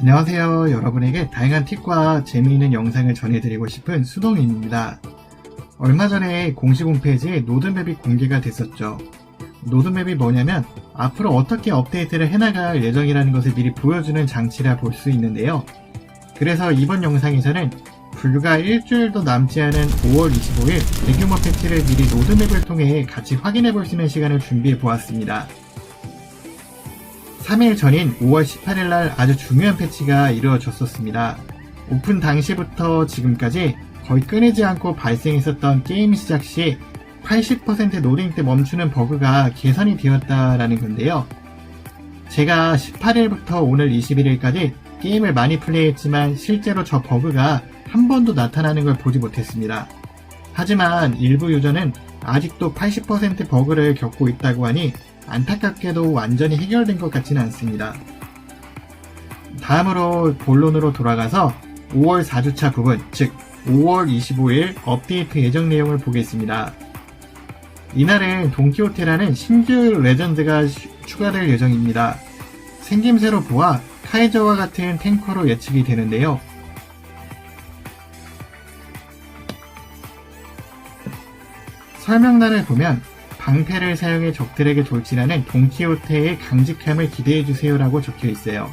안녕하세요. 여러분에게 다양한 팁과 재미있는 영상을 전해드리고 싶은 수동인입니다. 얼마 전에 공식 홈페이지에 노드맵이 공개가 됐었죠. 노드맵이 뭐냐면 앞으로 어떻게 업데이트를 해나갈 예정이라는 것을 미리 보여주는 장치라 볼 수 있는데요. 그래서 이번 영상에서는 불과 일주일도 남지 않은 5월 25일 대규모 패치를 미리 노드맵을 통해 같이 확인해 볼 수 있는 시간을 준비해 보았습니다. 3일 전인 5월 18일 날 아주 중요한 패치가 이루어졌었습니다. 오픈 당시부터 지금까지 거의 끊이지 않고 발생했었던 게임 시작 시 80% 로딩 때 멈추는 버그가 개선이 되었다라는 건데요. 제가 18일부터 오늘 21일까지 게임을 많이 플레이했지만 실제로 저 버그가 한 번도 나타나는 걸 보지 못했습니다. 하지만 일부 유저는 아직도 80% 버그를 겪고 있다고 하니 안타깝게도 완전히 해결된 것 같지는 않습니다. 다음으로 본론으로 돌아가서 5월 4주차 부분, 즉 5월 25일 업데이트 예정 내용을 보겠습니다. 이날은 돈키호테라는 신규 레전드가 슈- 추가될 예정입니다. 생김새로 보아 카이저와 같은 탱커로 예측이 되는데요. 설명란을 보면 방패를 사용해 적들에게 돌진하는 돈키호테의 강직함을 기대해주세요라고 적혀 있어요.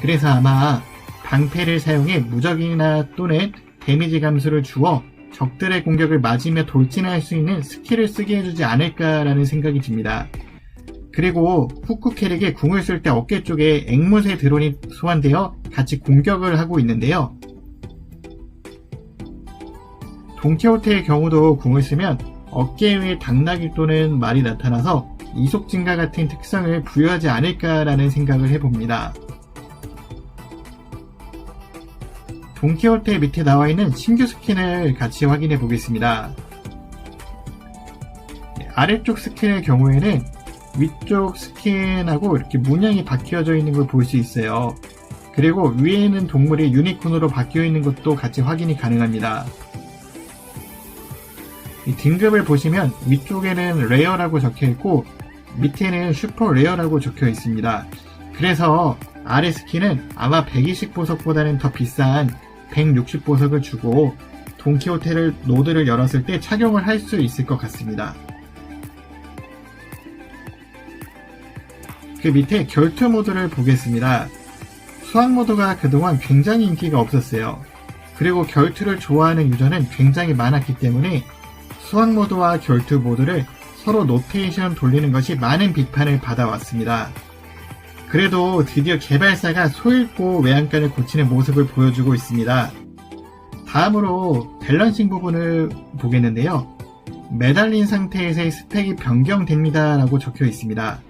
그래서 아마 방패를 사용해 무적이나 또는 데미지 감소를 주어 적들의 공격을 맞으며 돌진할 수 있는 스킬을 쓰게 해주지 않을까라는 생각이 듭니다. 그리고 후쿠 캐릭의 궁을 쓸 때 어깨 쪽에 앵무새 드론이 소환되어 같이 공격을 하고 있는데요. 돈키호테의 경우도 궁을 쓰면 어깨 위에 당나귀 또는 말이 나타나서 이속 증가 같은 특성을 부여하지 않을까라는 생각을 해봅니다. 돈키호테 밑에 나와 있는 신규 스킨을 같이 확인해 보겠습니다. 네, 아래쪽 스킨의 경우에는 위쪽 스킨하고 이렇게 문양이 바뀌어져 있는 걸 볼 수 있어요. 그리고 위에 있는 동물이 유니콘으로 바뀌어 있는 것도 같이 확인이 가능합니다. 이 등급을 보시면 위쪽에는 레어라고 적혀 있고 밑에는 슈퍼 레어라고 적혀 있습니다. 그래서 아래 스킨은 아마 120 보석보다는 더 비싼 160 보석을 주고 돈키호테를 노드를 열었을 때 착용을 할 수 있을 것 같습니다. 그 밑에 결투 모드를 보겠습니다. 수학 모드가 그동안 굉장히 인기가 없었어요. 그리고 결투를 좋아하는 유저는 굉장히 많았기 때문에 수학 모드와 결투 모드를 서로 노테이션 돌리는 것이 많은 비판을 받아왔습니다. 그래도 드디어 개발사가 소잃고 외양간을 고치는 모습을 보여주고 있습니다. 다음으로 밸런싱 부분을 보겠는데요. 매달린 상태에서의 스펙이 변경됩니다 라고 적혀 있습니다.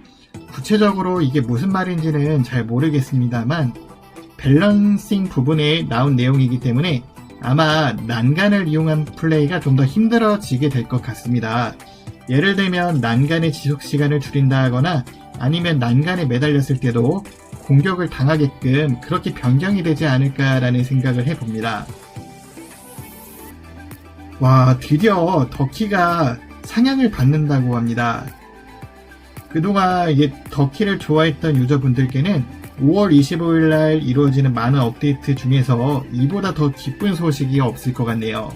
구체적으로 이게 무슨 말인지는 잘 모르겠습니다만 밸런싱 부분에 나온 내용이기 때문에 아마 난간을 이용한 플레이가 좀 더 힘들어지게 될 것 같습니다. 예를 들면 난간의 지속 시간을 줄인다거나 아니면 난간에 매달렸을 때도 공격을 당하게끔 그렇게 변경이 되지 않을까라는 생각을 해봅니다. 와, 드디어 덕키가 상향을 받는다고 합니다. 그동안 이게 덕키를 좋아했던 유저분들께는 5월 25일 날 이루어지는 많은 업데이트 중에서 이보다 더 기쁜 소식이 없을 것 같네요.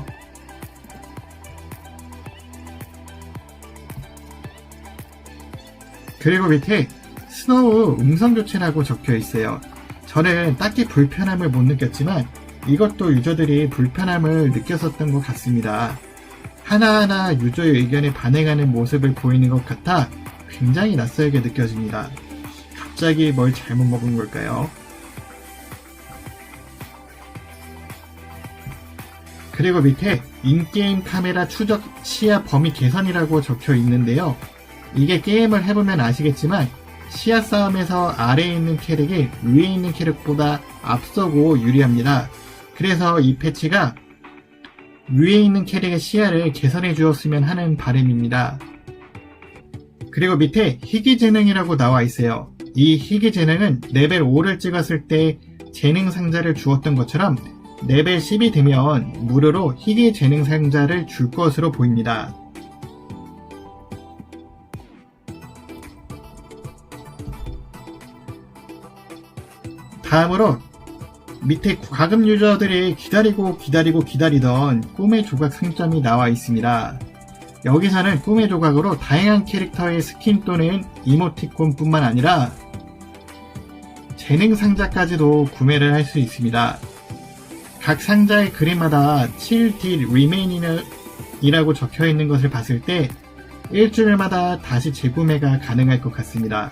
그리고 밑에 스노우 음성 교체라고 적혀 있어요. 저는 딱히 불편함을 못 느꼈지만 이것도 유저들이 불편함을 느꼈었던 것 같습니다. 하나하나 유저의 의견에 반응하는 모습을 보이는 것 같아 굉장히 낯설게 느껴집니다. 갑자기 뭘 잘못 먹은 걸까요? 그리고 밑에 인게임 카메라 추적 시야 범위 개선이라고 적혀 있는데요. 이게 게임을 해보면 아시겠지만 시야 싸움에서 아래에 있는 캐릭이 위에 있는 캐릭보다 앞서고 유리합니다. 그래서 이 패치가 위에 있는 캐릭의 시야를 개선해 주었으면 하는 바람입니다. 그리고 밑에 희귀 재능이라고 나와 있어요. 이 희귀 재능은 레벨 5를 찍었을 때 재능 상자를 주었던 것처럼 레벨 10이 되면 무료로 희귀 재능 상자를 줄 것으로 보입니다. 다음으로 밑에 과금 유저들이 기다리고 기다리고 기다리던 꿈의 조각 상점이 나와 있습니다. 여기서는 꿈의 조각으로 다양한 캐릭터의 스킨 또는 이모티콘 뿐만 아니라 재능 상자까지도 구매를 할 수 있습니다. 각 상자의 그림마다 7D Remain이라고 적혀 있는 것을 봤을 때 일주일마다 다시 재구매가 가능할 것 같습니다.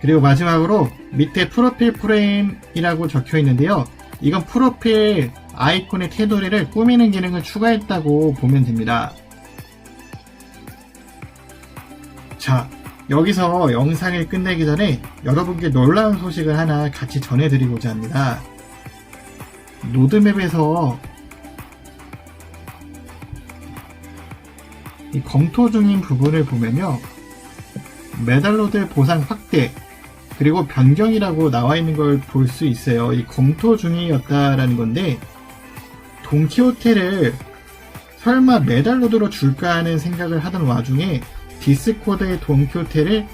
그리고 마지막으로 밑에 프로필 프레임이라고 적혀 있는데요. 이건 프로필 아이콘의 테두리를 꾸미는 기능을 추가했다고 보면 됩니다. 자, 여기서 영상을 끝내기 전에 여러분께 놀라운 소식을 하나 같이 전해드리고자 합니다. 로드맵에서 이 검토 중인 부분을 보면요. 메달로드 보상 확대, 그리고 변경이라고 나와 있는 걸 볼 수 있어요. 이 검토 중이었다라는 건데, 돈키호테를 설마 메달로드로 줄까 하는 생각을 하던 와중에 디스코드의 돈키호테를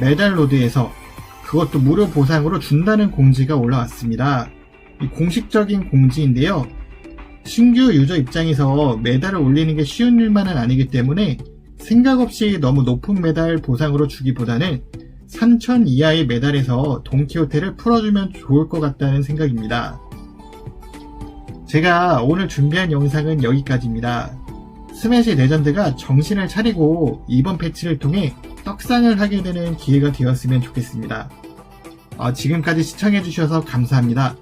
메달로드에서 그것도 무료 보상으로 준다는 공지가 올라왔습니다. 이 공식적인 공지인데요. 신규 유저 입장에서 메달을 올리는 게 쉬운 일만은 아니기 때문에 생각 없이 너무 높은 메달 보상으로 주기보다는 3000 이하의 메달에서 돈키호테를 풀어주면 좋을 것 같다는 생각입니다. 제가 오늘 준비한 영상은 여기까지입니다. 스매시 레전드가 정신을 차리고 이번 패치를 통해 떡상을 하게 되는 기회가 되었으면 좋겠습니다. 어, 지금까지 시청해주셔서 감사합니다.